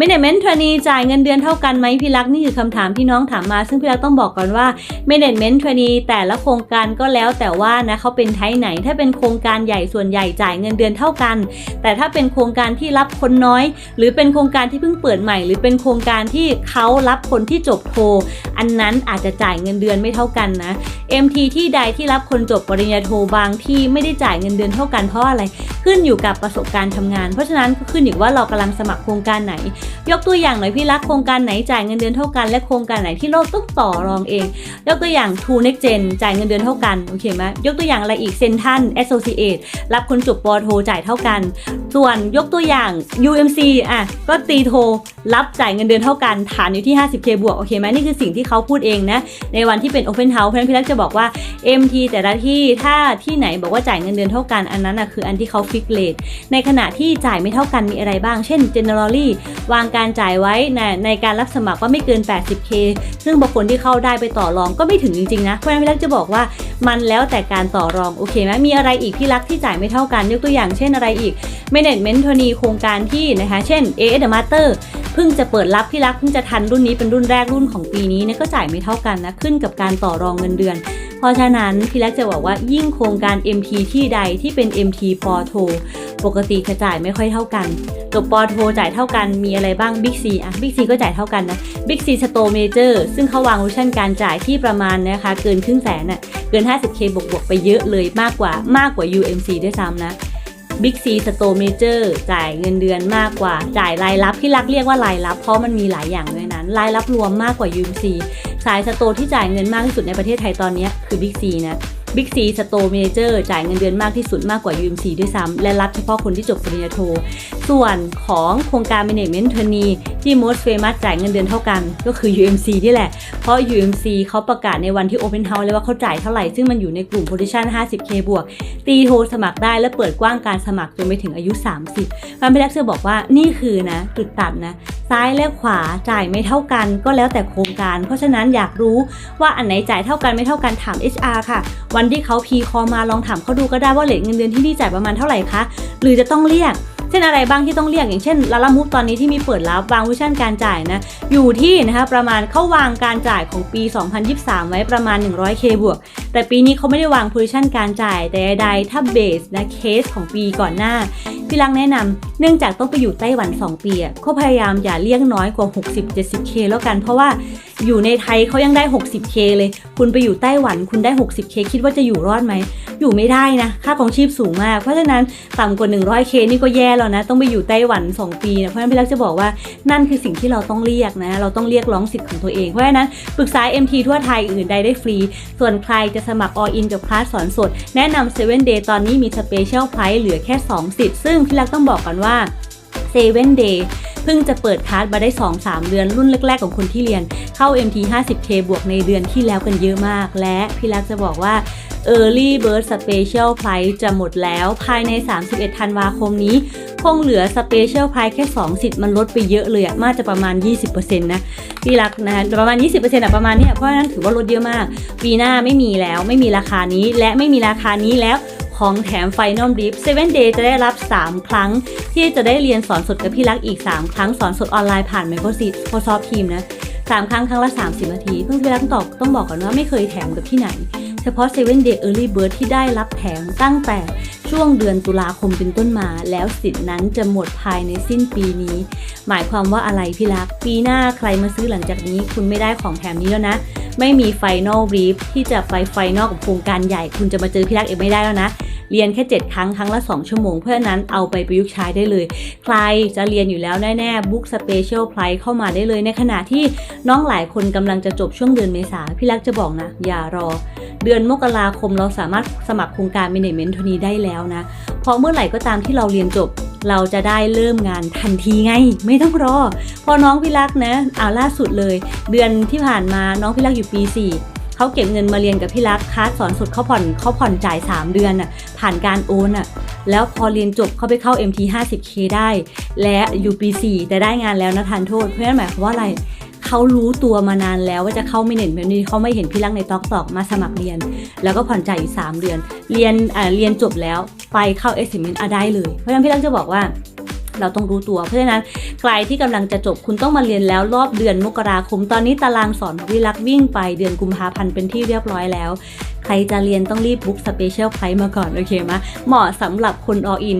Management Trainee จ่ายเงินเดือนเท่ากันไหมพี่รักนี่คือคำถามที่น้องถามมา ซึ่งพี่รักต้องบอกก่อนว่า Management Trainee แต่ละโครงการก็แล้วแต่ว่านะเขาเป็นไทยไหน ถ้าเป็นโครงการใหญ่ส่วนใหญ่จ่ายเงินเดือนเท่ากัน แต่ถ้าเป็นโครงการที่รับคนน้อย หรือเป็นโครงการที่เพิ่งเปิดใหม่ หรือเป็นโครงการที่เขารับคนที่จบโท อันนั้นอาจจะจ่ายเงินเดือนไม่เท่ากันนะ MT ที่ใดที่รับคนจบปริญญาโทบางที่ไม่ได้จ่ายเงินเดือนเท่ากันเพราะอะไร ขึ้นอยู่กับประสบการณ์ทำงาน เพราะฉะนั้นก็ขึ้นอยู่ว่าเรากำลังสมัครโครงการไหนยกตัวอย่างหน่อยพี่รักโครงการไหนจ่ายเงินเดือนเท่ากัน และโครงการไหนที่เราต้องต่อรองเอง ยกตัวอย่าง True Next Gen จ่ายเงินเดือนเท่ากันโอเคไหมยกตัวอย่างอะไรอีกเซนทัน Associate รับคนจบปอโทจ่ายเท่ากัน ส่วนยกตัวอย่าง UMC อะก็ตีโทรับจ่ายเงินเดือนเท่ากันฐานอยู่ที่ 50k บวกโอเคไหมนี่คือสิ่งที่เขาพูดเองนะ ในวันที่เป็น Open House เพราะฉะนั้นพี่รักจะบอกว่า MT แต่ละที่ถ้าที่ไหนบอกว่าจ่ายเงินเดือนเท่ากันอันนั้นอะคืออันที่เขาฟิกเลทในขณะที่จ่ายไม่เท่ากันมีอะไรบ้าง เช่น Generally วางการจ่ายไว้ในในการรับสมัครว่าไม่เกิน 80k ซึ่งบางคนที่เข้าได้ไปต่อรองก็ไม่ถึงจริงๆนะเพราะฉะนั้นพี่รักจะบอกว่ามันแล้วแต่การต่อรองโอเคไหมมีอะไรอีกพี่รักที่จ่ายไม่เท่ากันยกตัวอย่างเช่นอะไรอีก Management ทนีโครงการที่นะคะเช่น AS The Master พิ่งจะเปิดรับพี่รักเพิ่งจะทันรุ่นนี้เป็นรุ่นแรกรุ่นของปีนี้เนี่ยก็จ่ายไม่เท่ากันนะขึ้นกับการต่อรองเงินเดือน เพราะฉะนั้นพี่รักจะบอกว่ายิ่งโครงการ MT ที่ใดที่เป็น MT ปอโทปกติจะจ่ายไม่ค่อยเท่ากันจบปอโทจ่ายเท่ากันมีอะไรบ้าง Big C อะ Big C ก็จ่ายเท่ากันนะ Big C Store Major ซึ่งเขาวางเวอชันการจ่ายที่ประมาณนะคะเกินครึ่งแสนน่ะเกิน 50k บวกบวกๆไปเยอะเลยมากกว่ามากกว่า UMC ด้วยซ้ำนะ Big C Store Major จ่ายเงินเดือนมากกว่า จ่ายรายรับที่รักเรียกว่ารายรับ เพราะมันมีหลายอย่างด้วยนั้น รายรับรวมมากกว่า UMC สายสโตที่จ่ายเงินมากที่สุดในประเทศไทยตอนนี้คือ Big C นะ Big C Store Major จ่ายเงินเดือนมากที่สุดมากกว่า UMC ด้วยซ้ำและรับเฉพาะคนที่จบปริญญาโท ส่วนของโครงการ Management Trainee ที่ Most Famous จ่ายเงินเดือนเท่ากันก็คือ UMC นี่แหละ เพราะ UMC เขาประกาศในวันที่ Open House เลยว่าเขาจ่ายเท่าไหร่ ซึ่งมันอยู่ในกลุ่ม Position 50k บวก ตีโทรสมัครได้และเปิดกว้างการสมัครจนไปถึงอายุ 30พันพิลักษ์จะบอกว่านี่คือนะจุดตัดนะซ้ายและขวาจ่ายไม่เท่ากันก็แล้วแต่โครงการ เพราะฉะนั้นอยากรู้ว่าอันไหนจ่ายเท่ากันไม่เท่ากันถาม HR ค่ะวันที่เขาพีคอมาลองถามเขาดูก็ได้ว่าเลทเงินเดือนที่นี่จ่ายประมาณเท่าไหร่คะหรือจะต้องเรียก เช่นอะไรบ้างที่ต้องเรียกอย่างเช่นลาลามูฟตอนนี้ที่มีเปิดรับวางวิชั่นการจ่ายนะอยู่ที่นะคะประมาณเขาวางการจ่ายของปี 2023 ไว้ประมาณ 100k บวก แต่ปีนี้เขาไม่ได้วางโพซิชันการจ่ายแต่ใดถ้าเบสนะเคสของปีก่อนหน้าพี่รักแนะนำเนื่องจากต้องไปอยู่ไต้หวัน 2 ปีอะก็พยายามอย่าเรียกน้อยกว่า 60-70k แล้วกันเพราะว่าอยู่ในไทยเขายังได้ 60k เลย คุณไปอยู่ไต้หวันคุณได้ 60k คิดว่าจะอยู่รอดไหม อยู่ไม่ได้นะ ค่าของชีพสูงมาก เพราะฉะนั้นต่ำกว่า 100k นี่ก็แย่แล้วนะ ต้องไปอยู่ไต้หวัน 2 ปีนะเพราะฉะนั้นพี่รักจะบอกว่านั่นคือสิ่งที่เราต้องเรียกนะ เราต้องเรียกร้องสิทธิ์ของตัวเอง เพราะฉะนั้นปรึกษา MT ทั่วไทยอื่นใดได้ฟรี ส่วนใครจะสมัคร all in กับคลาสสอนสด แนะนำ7 day ตอนนี้มี special price เหลือแค่ 2 สิทธิ์ ซึ่งพี่รักต้องบอกก่อนว่า7 day เพิ่งจะเปิดคลาสมาได้ 2-3 เดือนรุ่นแรก ๆ ของคนที่เรียนเข้า MT 50k บวกในเดือนที่แล้วกันเยอะมาก และพี่รักจะบอกว่า Early Bird Special Price จะหมดแล้วภายใน 31 ธันวาคมนี้ คงเหลือ Special Price แค่ 2 สิทธิ์มันลดไปเยอะเลยอะมากจะประมาณ 20%นะพี่รักนะประมาณ 20%อะประมาณนี้เพราะนั้นถือว่าลดเยอะมาก ปีหน้าไม่มีแล้วไม่มีราคานี้และไม่มีราคานี้แล้วของแถม Final Brief 7 Day จะได้รับ 3 ครั้ง ที่จะได้เรียนสอนสดกับพี่รักอีก 3 ครั้งสอนสดออนไลน์ผ่าน Microsoft Teams นะ 3 ครั้งครั้งละ 30 นาที เพิ่งพี่รักต้องตอบต้องบอกก่อนว่าไม่เคยแถมกับที่ไหน เฉพาะ 7 Day Early Bird ที่ได้รับแถมตั้งแต่ช่วงเดือนตุลาคมเป็นต้นมา แล้วสิทธิ์นั้นจะหมดภายในสิ้นปีนี้ หมายความว่าอะไรพี่รัก ปีหน้าใครมาซื้อหลังจากนี้ คุณไม่ได้ของแถมนี้แล้วนะ ไม่มี Final Brief ที่จะไป Final กับโครงการใหญ่ คุณจะมาเจอพี่รักเองไม่ได้แล้วนะ เรียนแค่ 7 ครั้ง ครั้งละ 2 ชั่วโมง เพราะนั้นเอาไปประยุกต์ใช้ได้เลย ใครจะเรียนอยู่แล้วแน่ๆบุ๊กสเปเชียลไพรเข้ามาได้เลย ในขณะที่น้องหลายคนกำลังจะจบช่วงเดือนเมษาพี่รักจะบอกนะ อย่ารอ เดือนมกราคมเราสามารถสมัครโครงการ Management ทนี้ได้แล้วนะเพราะเมื่อไหร่ก็ตามที่เราเรียนจบเราจะได้เริ่มงานทันทีไง ไม่ต้องรอ พอน้องพี่รักษนะอ่าล่าสุดเลย เดือนที่ผ่านมาน้องพี่รักษอยู่ปี 4เขาเก็บเงินมาเรียนกับพี่รักษคลาสสอนสดเขาผ่อนเขาผ่อนจ่าย 3 เดือนน่ะ ผ่านการโอนอะแล้วพอเรียนจบเข้าไปเข้า MT 50K ได้ และอยู่ปี4แต่ได้งานแล้วนะทานโทษ เพราะนั่นหมายความว่าอะไรเขารู้ตัวมานานแล้วว่าจะเข้าไม่เห็นแบบนี้เขาไม่เห็นพี่รักในตอกตอกมาสมัครเรียน แล้วก็ผ่อนจ่ายอยู่ 3 เดือน เรียนเรียนจบแล้วไปเข้า s อ m อะได้เลย เพราะฉะนั้นพี่รักจะบอกว่า เราต้องรู้ตัว เพราะฉะนั้นใครที่กำลังจะจบคุณต้องมาเรียนแล้วรอบเดือนมกราคม ตอนนี้ตารางสอนวิรักวิ่งไปเดือนกุมภาพันธ์เป็นที่เรียบร้อยแล้ว ใครจะเรียนต้องรีบบุ๊กสเปเชียลไพรมาก่อน โอเคไหมเหมาะสำหรับคนออิน